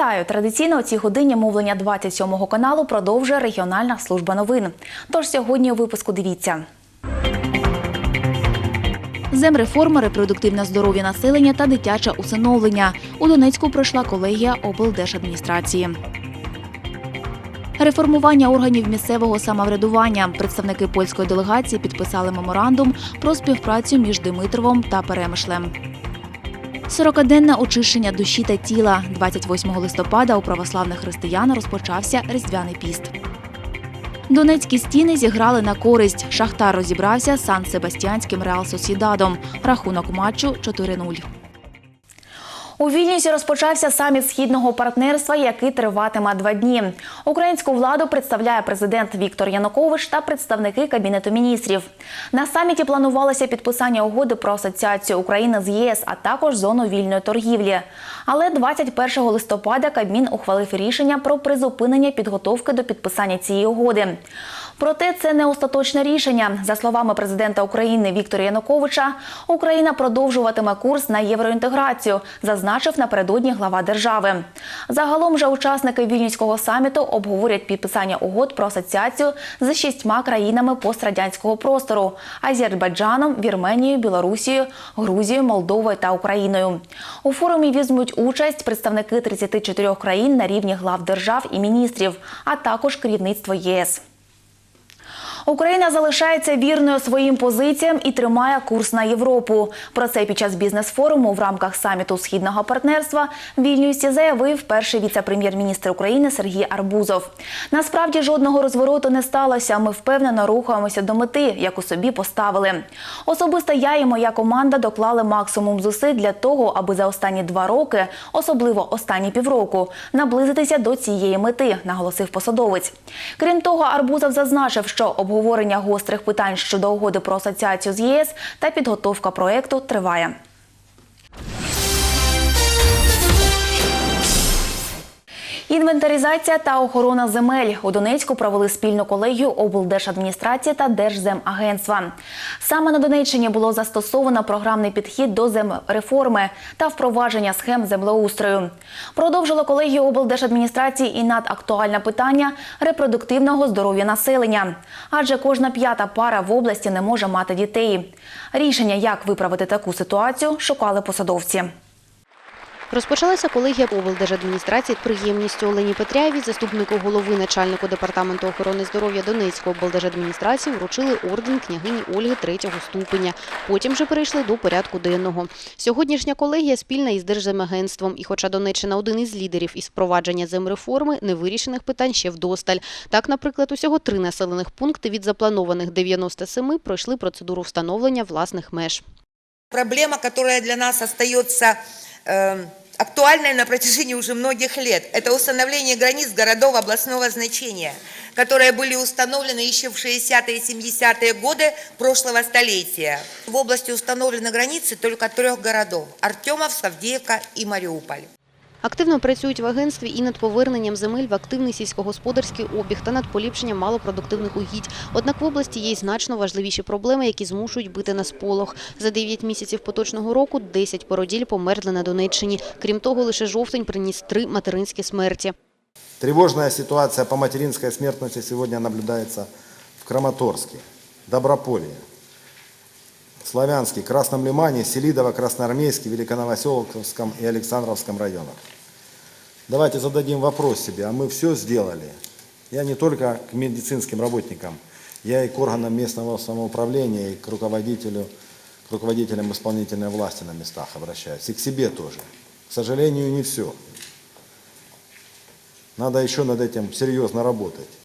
Вітаю! Традиційно у цій годині мовлення 27-го каналу продовжує регіональна служба новин. Тож сьогодні у випуску дивіться. Земреформа, репродуктивне здоров'я населення та дитяче усиновлення. У Донецьку пройшла колегія облдержадміністрації. Реформування органів місцевого самоврядування. Представники польської делегації підписали меморандум про співпрацю між Димитровом та Перемишлем. 40-денне очищення душі та тіла. 28 листопада у православних християн розпочався Різдвяний піст. Донецькі стіни зіграли на користь. Шахтар розібрався з Сан-Себастьянським Реал Сосідадом. Рахунок матчу 4-0. У Вільнюсі розпочався саміт східного партнерства, який триватиме два дні. Українську владу представляє президент Віктор Янукович та представники кабінету міністрів. На саміті планувалося підписання угоди про асоціацію України з ЄС, а також зону вільної торгівлі. Але 21 листопада Кабмін ухвалив рішення про призупинення підготовки до підписання цієї угоди. Проте це не остаточне рішення. За словами президента України Віктора Януковича, Україна продовжуватиме курс на євроінтеграцію, зазначив напередодні глава держави. Загалом же учасники вільнюського саміту обговорять підписання угод про асоціацію з шістьма країнами пострадянського простору: Азербайджаном, Вірменією, Білорусією, Грузією, Молдовою та Україною. У форумі візьмуть участь представники 34 країн на рівні глав держав і міністрів, а також керівництво ЄС. Україна залишається вірною своїм позиціям і тримає курс на Європу. Про це під час бізнес-форуму в рамках саміту східного партнерства в Вільнюсі заявив перший віце-прем'єр-міністр України Сергій Арбузов. Насправді жодного розвороту не сталося. Ми впевнено рухаємося до мети, яку собі поставили. Особисто я і моя команда доклали максимум зусиль для того, аби за останні два роки, особливо останні півроку, наблизитися до цієї мети, наголосив посадовець. Крім того, Арбузов зазначив, що обговорення гострих питань щодо угоди про асоціацію з ЄС та підготовка проекту триває. Інвентаризація та охорона земель у Донецьку провели спільну колегію облдержадміністрації та Держземагентства. Саме на Донеччині було застосовано програмний підхід до земреформи та впровадження схем землеустрою. Продовжило колегію облдержадміністрації і надактуальне питання репродуктивного здоров'я населення, адже кожна п'ята пара в області не може мати дітей. Рішення, як виправити таку ситуацію, шукали посадовці. Розпочалася колегія облдержадміністрації приємністю Олені Петряєвій, заступнику голови начальнику департаменту охорони здоров'я Донецької облдержадміністрації вручили орден княгині Ольги третього ступеня. Потім же перейшли до порядку денного. Сьогоднішня колегія спільна із Держземагентством. І хоча Донеччина один із лідерів із впровадження земреформи, невирішених питань ще вдосталь. Так, наприклад, усього три населених пункти від запланованих 97 пройшли процедуру встановлення власних меж. Проблема, которая для нас остается э, актуальной на протяжении уже многих лет, это установление границ городов областного значения, которые были установлены еще в 60-е и 70-е годы прошлого столетия. В области установлены границы только трех городов – Артемовск, Авдеевка и Мариуполь. Активно працюють в агентстві і над поверненням земель в активний сільськогосподарський обіг та над поліпшенням малопродуктивних угідь. Однак в області є й значно важливіші проблеми, які змушують бити на сполох. За 9 місяців поточного року 10 породіль померли на Донеччині. Крім того, лише жовтень приніс три материнські смерті. Тревожная ситуация по материнской смертности сегодня наблюдается в Краматорске, Доброполье, Славянске, Красном Лимане, Селидово, Красноармейске, Великоновоселовском и Александровском районах. Давайте зададим вопрос себе, а мы все сделали? Я не только к медицинским работникам, я и к органам местного самоуправления, и к руководителю, к руководителям исполнительной власти на местах обращаюсь, и к себе тоже. К сожалению, не все. Надо еще над этим серьезно работать.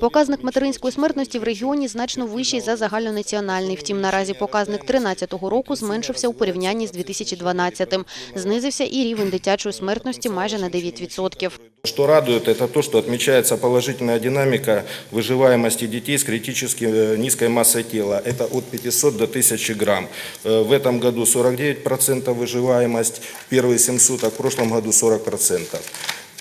Показник материнської смертності в регіоні значно вищий за загальнонаціональний. Втім, наразі показник 13-го року зменшився у порівнянні з 2012-м. Знизився і рівень дитячої смертності майже на 9%. Что радует, это то, что отмечается положительная динамика выживаемости детей с критически э, низкой массой тела. Это от 500 до 1000 грамм. Э, В этом году 49% выживаемость, первые 7 суток, в прошлом году 40%.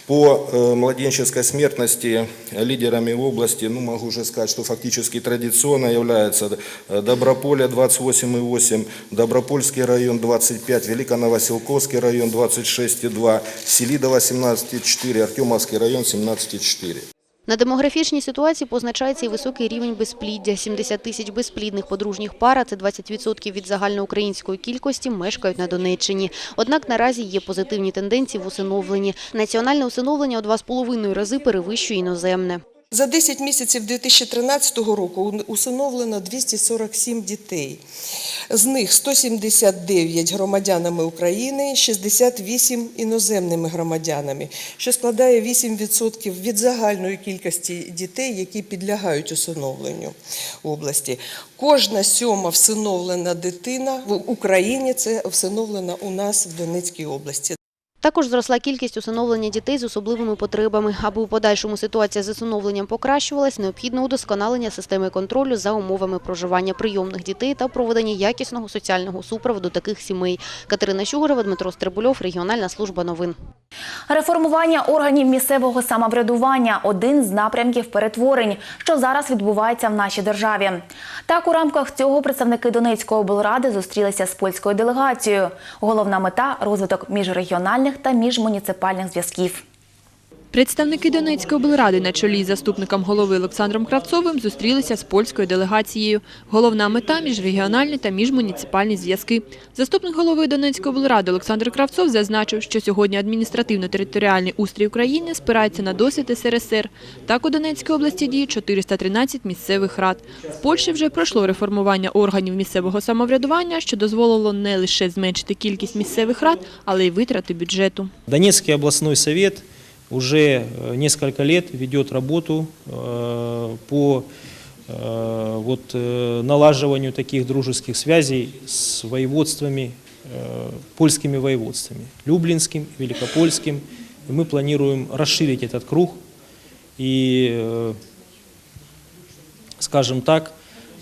По э, младенческой смертности лидерами области, ну, могу уже сказать, что фактически традиционно является э, Доброполе 28,8, Добропольский район 25, Великоновоселковский район 26,2, Селидово 17,4, Артемовский район 17,4. На демографічній ситуації позначається і високий рівень безпліддя. 70 тисяч безплідних подружніх пар, а це 20% від загальноукраїнської кількості, мешкають на Донеччині. Однак наразі є позитивні тенденції в усиновленні. Національне усиновлення у два з половиною рази перевищує іноземне. За 10 місяців 2013 року усиновлено 247 дітей. З них 179 громадянами України, 68 іноземними громадянами, що складає 8% від загальної кількості дітей, які підлягають усиновленню в області. Кожна сьома всиновлена дитина в Україні це всиновлена у нас в Донецькій області. Також зросла кількість усиновлення дітей з особливими потребами. Аби у подальшому ситуація з усиновленням покращувалась, необхідно удосконалення системи контролю за умовами проживання прийомних дітей та проведення якісного соціального супроводу таких сімей. Катерина Щугорова, Дмитро Стрибульов, Регіональна служба новин. Реформування органів місцевого самоврядування один з напрямків перетворень, що зараз відбувається в нашій державі. Так, у рамках цього представники Донецької облради зустрілися з польською делегацією. Головна мета розвиток міжрегіональних та міжмуніципальних зв'язків. Представники Донецької облради на чолі з заступником голови Олександром Кравцовим зустрілися з польською делегацією. Головна мета – міжрегіональні та міжмуніципальні зв'язки. Заступник голови Донецької облради Олександр Кравцов зазначив, що сьогодні адміністративно-територіальний устрій України спирається на досвід СРСР. Так у Донецькій області діє 413 місцевих рад. В Польщі вже пройшло реформування органів місцевого самоврядування, що дозволило не лише зменшити кількість місцевих рад, але й витрати бюджету. Донецкий областной совет уже э, несколько лет ведет работу э, по э, вот, налаживанию таких дружеских связей с воеводствами, польскими воеводствами, Люблинским, Великопольским. И мы планируем расширить этот круг и, скажем так,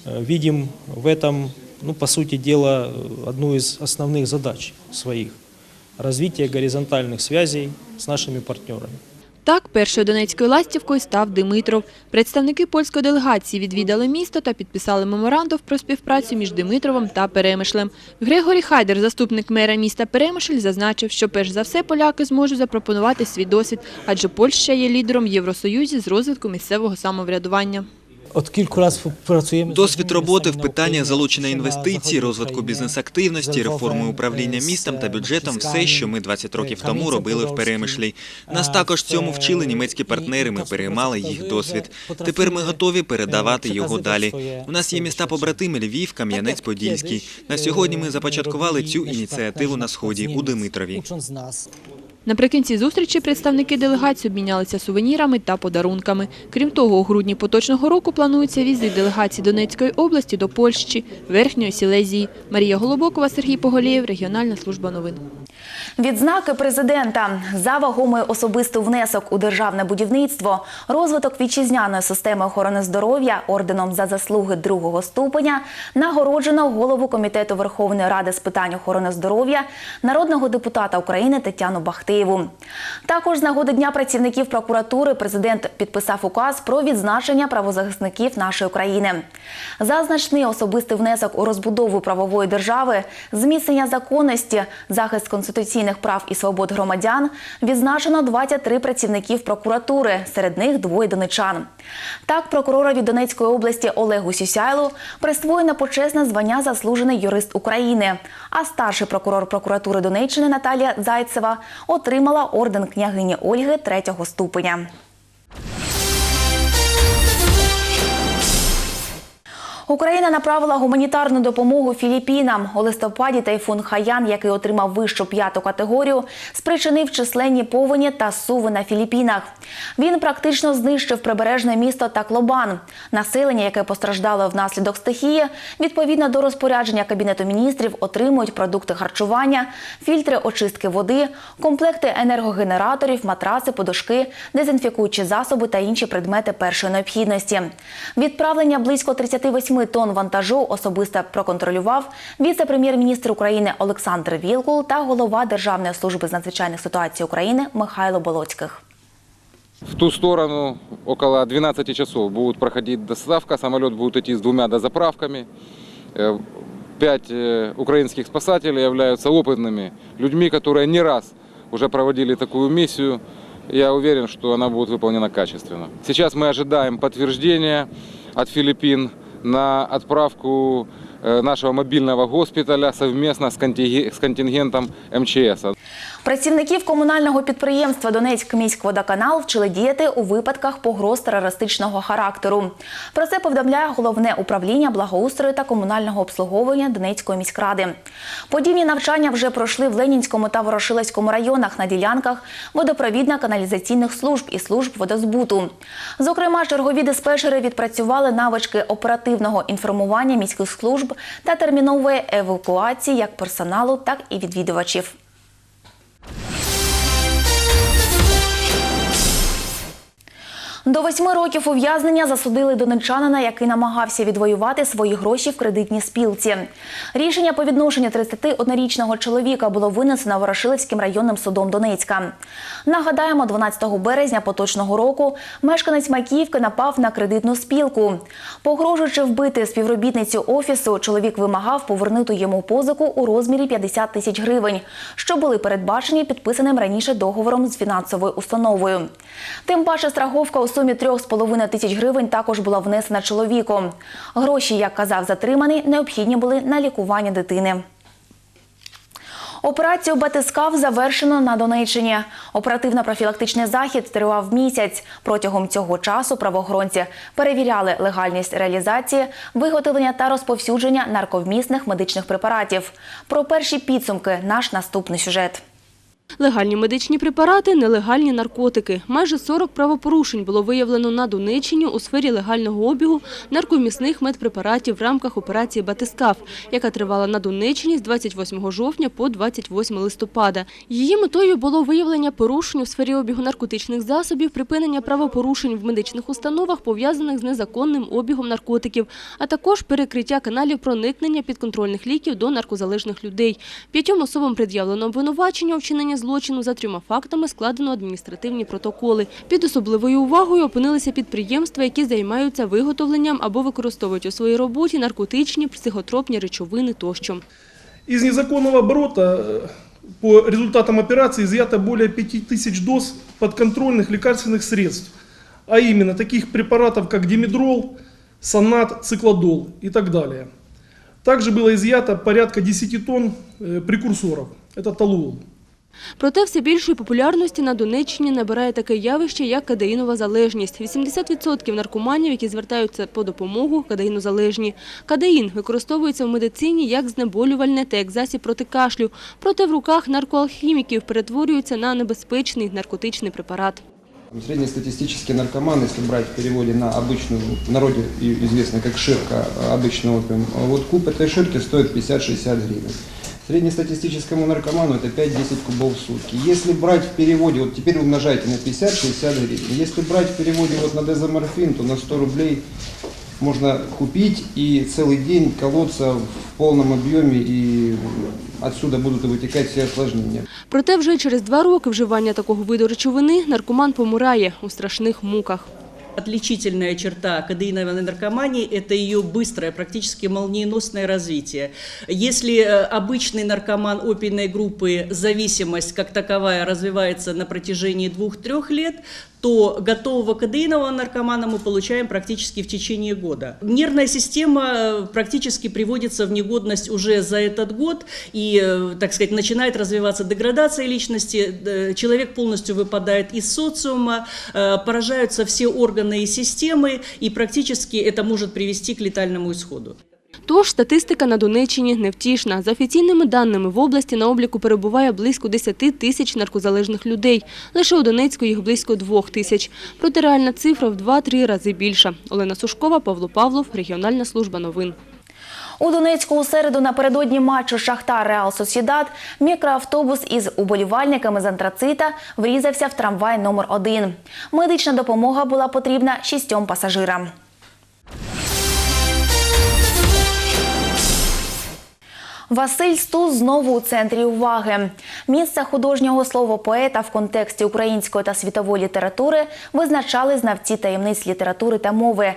видим в этом, ну, по сути дела, одну из основных задач своих – развитие горизонтальных связей с нашими партнерами. Так, першою донецькою ластівкою став Димитров. Представники польської делегації відвідали місто та підписали меморандум про співпрацю між Димитровом та Перемишлем. Григорій Хайдер, заступник мера міста Перемишль, зазначив, що перш за все поляки зможуть запропонувати свій досвід, адже Польща є лідером в Євросоюзі з розвитку місцевого самоврядування. От кілька разів працюємо Досвід роботи в питаннях залучення інвестицій, розвитку бізнес-активності, реформи управління містом та бюджетом – все, що ми 20 років тому робили в Перемишлі. Нас також цьому вчили німецькі партнери, ми переймали їх досвід. Тепер ми готові передавати його далі. У нас є міста побратими Львів, Кам'янець-Подільський. На сьогодні ми започаткували цю ініціативу на Сході у Димитрові. Наприкінці зустрічі представники делегації обмінялися сувенірами та подарунками. Крім того, у грудні поточного року планується візит делегації Донецької області до Польщі, Верхньої Сілезії. Марія Голобокова, Сергій Поголєєв, Регіональна служба новин. Відзнаки президента за вагомий особистий внесок у державне будівництво, розвиток вітчизняної системи охорони здоров'я орденом за заслуги другого ступеня нагороджено голову комітету Верховної Ради з питань охорони здоров'я народного депутата України Тетяну Бахтеєву. Також з нагоди Дня працівників прокуратури президент підписав указ про відзначення правозахисників нашої країни. За значний особистий внесок у розбудову правової держави, зміцнення законності, захист конституційних прав і свобод громадян відзначено 23 працівників прокуратури, серед них двоє донечан. Так, прокуророві Донецької області Олегу Сюсяйлу присвоєно почесне звання заслужений юрист України. А старший прокурор прокуратури Донеччини Наталія Зайцева отримала орден княгині Ольги третього ступеня. Україна направила гуманітарну допомогу Філіппінам. У листопаді тайфун Хаян, який отримав вищу п'яту категорію, спричинив численні повені та суви на Філіппінах. Він практично знищив прибережне місто Таклобан. Населення, яке постраждало внаслідок стихії, відповідно до розпорядження Кабінету міністрів, отримують продукти харчування, фільтри очистки води, комплекти енергогенераторів, матраци, подушки, дезінфікуючі засоби та інші предмети першої необхідності. Відправлення близько 38 тонн вантажу особисто проконтролював віце-прем'єр-міністр України Олександр Вілкул та голова Державної служби з надзвичайних ситуацій України Михайло Болоцьких. В ту сторону около 12 часов будет проходить доставка, самолет будет идти с двумя дозаправками. Э, Пять э, украинских спасателей являются опытными людьми, которые не раз уже проводили такую миссию. Я уверен, что она будет выполнена качественно. Сейчас мы ожидаем подтверждения от Филиппин на отправку э, нашего мобильного госпиталя совместно с контингентом МЧС. Працівників комунального підприємства «Донецьк-міськводоканал» вчили діяти у випадках погроз терористичного характеру. Про це повідомляє головне управління благоустрою та комунального обслуговування Донецької міськради. Подібні навчання вже пройшли в Ленінському та Ворошиловському районах на ділянках водопровідно-каналізаційних служб і служб водозбуту. Зокрема, чергові диспетчери відпрацювали навички оперативного інформування міських служб та термінової евакуації як персоналу, так і відвідувачів. До восьми років ув'язнення засудили донеччанина, який намагався відвоювати свої гроші в кредитній спілці. Рішення по відношенню 31-річного чоловіка було винесено Ворошилівським районним судом Донецька. Нагадаємо, 12 березня поточного року мешканець Макіївки напав на кредитну спілку. Погрожуючи вбити співробітницю офісу, чоловік вимагав повернути йому позику у розмірі 50 тисяч гривень, що були передбачені підписаним раніше договором з фінансовою установою. Тим паче страховка у сумі 3,5 тисяч гривень також була внесена чоловіком. Гроші, як казав затриманий, необхідні були на лікування дитини. Операцію «Батискав» завершено на Донеччині. Оперативно-профілактичний захід тривав місяць. Протягом цього часу правоохоронці перевіряли легальність реалізації, виготовлення та розповсюдження нарковмісних медичних препаратів. Про перші підсумки наш наступний сюжет. Легальні медичні препарати, нелегальні наркотики. Майже 40 правопорушень було виявлено на Донеччині у сфері легального обігу наркомісних медпрепаратів в рамках операції «Батискаф», яка тривала на Донеччині з 28 жовтня по 28 листопада. Її метою було виявлення порушень у сфері обігу наркотичних засобів, припинення правопорушень в медичних установах, пов'язаних з незаконним обігом наркотиків, а також перекриття каналів проникнення підконтрольних ліків до наркозалежних людей. П'ятьом особам пред'явлено обвинувачення у вчиненні злочину за трьома фактами складено адміністративні протоколи. Під особливою увагою опинилися підприємства, які займаються виготовленням або використовують у своїй роботі наркотичні, психотропні речовини тощо. Из незаконного оборота э, по результатам операции изъято более 5000 доз подконтрольных лекарственных средств, а именно таких препаратов, как димедрол, сонат, циклодол и так далее. Также было изъято порядка 10 тонн э, прекурсоров, это толуол. Проте все більшої популярності на Донеччині набирає таке явище, як кадеїнова залежність. 80% наркоманів, які звертаються по допомогу, кадеїнозалежні. Кадеїн використовується в медицині як знеболювальне та як засіб проти кашлю. Проте в руках наркоалхіміків перетворюється на небезпечний наркотичний препарат. Среднестатистический наркоман, если брать в переводе на обычную, в народе и- известно как ширка, а, обычный опиум, а вот куб этой ширки стоит 50-60 гривен. Среднестатистическому наркоману это 5-10 кубов в сутки. Если брать в переводе, вот теперь умножайте на 50-60 гривен. Если брать в переводе вот на дезоморфин, то на 100 рублей можно купить и целый день колоться в полном объеме, и отсюда будут вытекать все осложнения. Проте вже через два роки вживання такого виду речовини наркоман помирає у страшних муках. Отличительная черта кадеиновой наркомании – это ее быстрое, практически молниеносное развитие. Если э, обычный наркоман опийной группы зависимость как таковая развивается на протяжении двух-трех лет, то готового кадеинового наркомана мы получаем практически в течение года. Нервная система э, практически приводится в негодность уже за этот год, и, э, так сказать, начинает развиваться деградация личности, э, человек полностью выпадает из социума, поражаются все органы и системы, и практически это может привести к летальному исходу. Тож статистика на Донеччині невтішна. За офіційними даними, в області на обліку перебуває близько 10 тисяч наркозалежних людей. Лише у Донецьку їх близько 2 тисяч. Проте реальна цифра в 2-3 рази більша. Олена Сушкова, Павло Павлов, Регіональна служба новин. У Донецьку у середу напередодні матчу Шахтар Реал Сосідат мікроавтобус із уболівальниками з антрацита врізався в трамвай номер 1 Медична допомога була потрібна шістьом пасажирам. Василь Стус знову у центрі уваги. Місце художнього слова поета в контексті української та світової літератури визначали знавці таємниць літератури та мови.